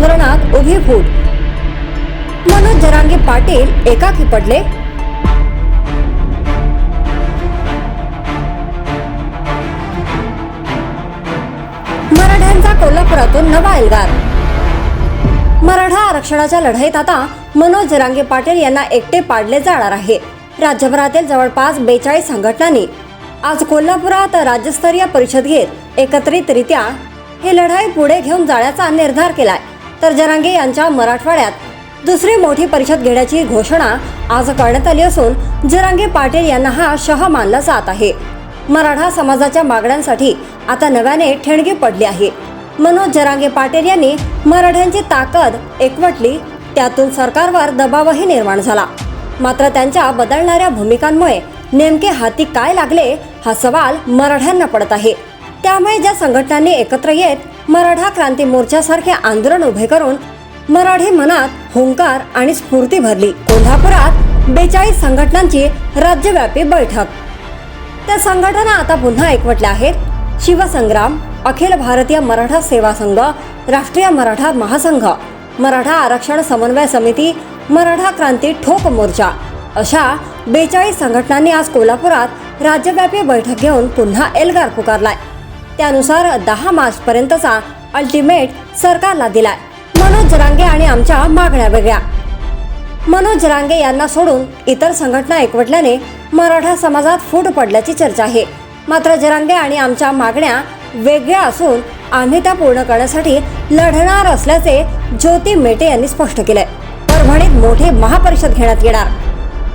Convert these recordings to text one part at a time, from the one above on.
आंदोलनात उभी फूट मनोज जरांगे पाटील एकाकी पडले. मराठ्यांचा कोल्हापुरातून नवा एल्गार. मराठा आरक्षणाच्या लढाईत आता मनोज जरांगे पाटील यांना एकटे पाडले जाणार आहे. राज्यभरातील जवळपास बेचाळीस संघटनांनी आज कोल्हापुरात राज्यस्तरीय परिषद घेत एकत्रितरित्या ही लढाई पुढे घेऊन जाण्याचा निर्धार केलाय. तर जरांगे यांच्या मराठवाड्यात दुसरी मोठी परिषद घेण्याची घोषणा आज करण्यात आली असून जरांगे पाटील यांना हा शह मानला जात आहे. मराठा समाजाच्या मागण्यांसाठी आता नव्याने ठेणगी पडली आहे. मनोज जरांगे पाटील यांनी मराठ्यांची ताकद एकवटली त्यातून सरकारवर दबावही निर्माण झाला. मात्र त्यांच्या बदलणाऱ्या भूमिकांमुळे नेमके हाती काय लागले हा सवाल मराठ्यांना पडत आहे. त्यामुळे ज्या संघटनांनी एकत्र येत मराठा क्रांती मोर्चासारखे आंदोलन उभे करून मराठी मनात हुंकार आणि स्फूर्ती भरली. कोल्हापुरात बेचाळीस संघटनांची राज्यव्यापी बैठक. त्या संघटना आता पुन्हा एकवटल्या आहेत. शिवसंग्राम अखिल भारतीय मराठा सेवा संघ राष्ट्रीय मराठा महासंघ मराठा आरक्षण समन्वय समिती मराठा क्रांती ठोक मोर्चा. अशा बेचाळीस संघटनांनी आज कोल्हापुरात राज्यव्यापी बैठक घेऊन पुन्हा एल्गार पुकारलाय. त्यानुसार दहा मार्च पर्यंतचा अल्टिमेट सरकारला दिलाय. मनोज जरांगे आणि आमच्या मागण्या वेगळ्या. मनोज जरांगे यांना सोडून इतर संघटना एकवटल्याने मराठा समाजात फूट पडल्याची चर्चा आहे. मात्र जरांगे आणि आमच्या मागण्या वेगळ्या असून आम्ही त्या पूर्ण करण्यासाठी लढणार असल्याचे ज्योती मेटे यांनी स्पष्ट केलंय. परभणीत मोठे महापरिषद घेण्यात येणार.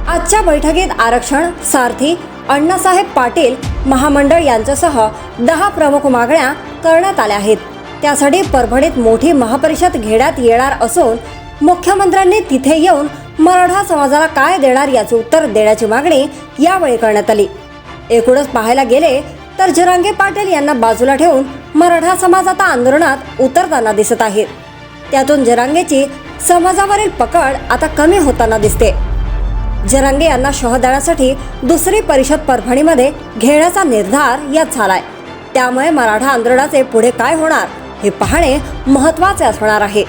आजच्या बैठकीत आरक्षण सारथी अण्णासाहेब पाटील महामंडळ यांच्यासह दहा प्रमुख मागण्या करण्यात आल्या आहेत. त्यासाठी परभणीत मोठी महापरिषद घेण्यात येणार असून मुख्यमंत्र्यांनी तिथे येऊन मराठा समाजाला काय देणार याचे उत्तर देण्याची मागणी यावेळी करण्यात आली. एकूणच पाहायला गेले तर जरांगे पाटील यांना बाजूला ठेवून मराठा समाज आता आंदोलनात उतरताना दिसत आहेत. त्यातून जरांगेची समाजावरील पकड आता कमी होताना दिसते. जरांगे यांना शह देण्यासाठी दुसरी परिषद परभणीमध्ये घेण्याचा निर्धार यात झालाय. त्यामुळे मराठा आंदोलनाचे पुढे काय होणार हे पाहणे महत्त्वाचे असणार आहे.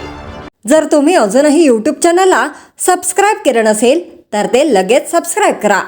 जर तुम्ही अजूनही यूट्यूब चॅनलला सबस्क्राईब केलं नसेल तर ते लगेच सबस्क्राईब करा.